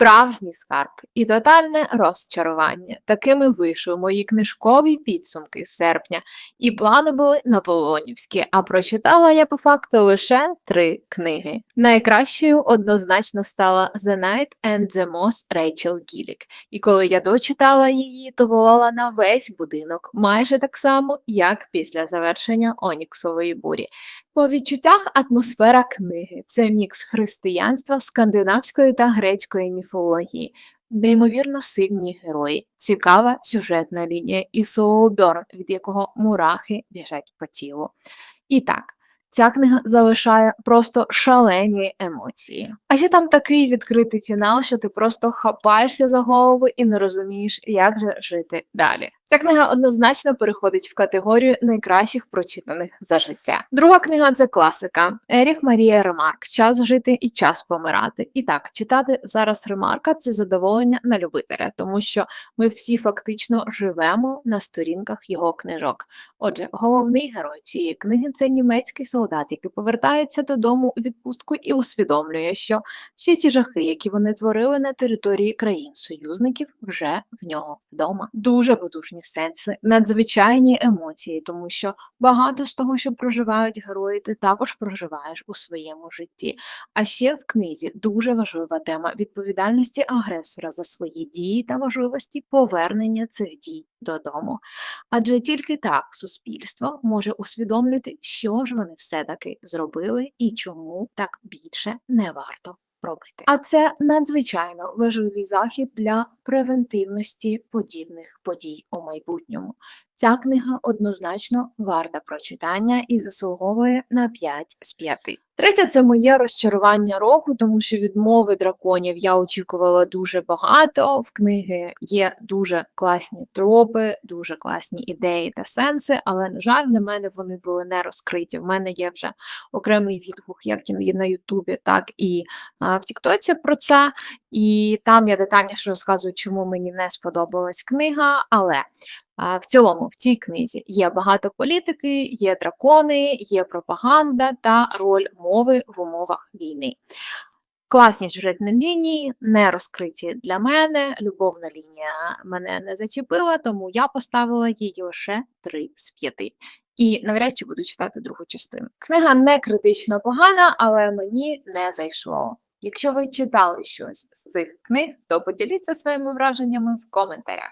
Справжній скарб і тотальне розчарування. Такими вийшли мої книжкові підсумки серпня, і плани були наполеонівські, а прочитала я по факту лише три книги. Найкращою однозначно стала The Night and the Moss Рейчел Гілік, і коли я дочитала її, то волала на весь будинок, майже так само, як після завершення Оніксової бурі. По відчуттях атмосфера книги це мікс християнства, скандинавської та грецької міфології, неймовірно сильні герої, цікава сюжетна лінія і Соуберн, від якого мурахи біжать по тілу. І так. Ця книга залишає просто шалені емоції. А ще там такий відкритий фінал, що ти просто хапаєшся за голову і не розумієш, як же жити далі. Ця книга однозначно переходить в категорію найкращих прочитаних за життя. Друга книга це класика Еріх Марія Ремарк Час жити і час помирати. І так, читати зараз Ремарка це задоволення на любителя, тому що ми всі фактично живемо на сторінках його книжок. Отже, головний герой цієї книги це німецький солдат, який повертається додому у відпустку і усвідомлює, що всі ці жахи, які вони творили на території країн-союзників, вже в нього вдома. Дуже потужні сенси, надзвичайні емоції, тому що багато з того, що проживають герої, ти також проживаєш у своєму житті. А ще в книзі дуже важлива тема відповідальності агресора за свої дії та важливості повернення цих дій додому. Адже тільки так суспільство може усвідомлювати, що ж вони все-таки зробили і чому так більше не варто робити. А це надзвичайно важливий захід для превентивності подібних подій у майбутньому. Ця книга однозначно варта прочитання і заслуговує на 5 з 5. Третє це моє розчарування року, тому що від мови драконів я очікувала дуже багато. В книги є дуже класні тропи, дуже класні ідеї та сенси, але, на жаль, на мене вони були не розкриті. В мене є вже окремий відгук, як і на Ютубі, так і в Тіктоці про це. І там я детальніше розказую, чому мені не сподобалась книга, але В цілому, в цій книзі є багато політики, є дракони, є пропаганда та роль мови в умовах війни. Класні сюжетні лінії, не розкриті для мене. Любовна лінія мене не зачепила, тому я поставила їй лише 3 з 5. І навряд чи буду читати другу частину. Книга не критично погана, але мені не зайшло. Якщо ви читали щось з цих книг, то поділіться своїми враженнями в коментарях.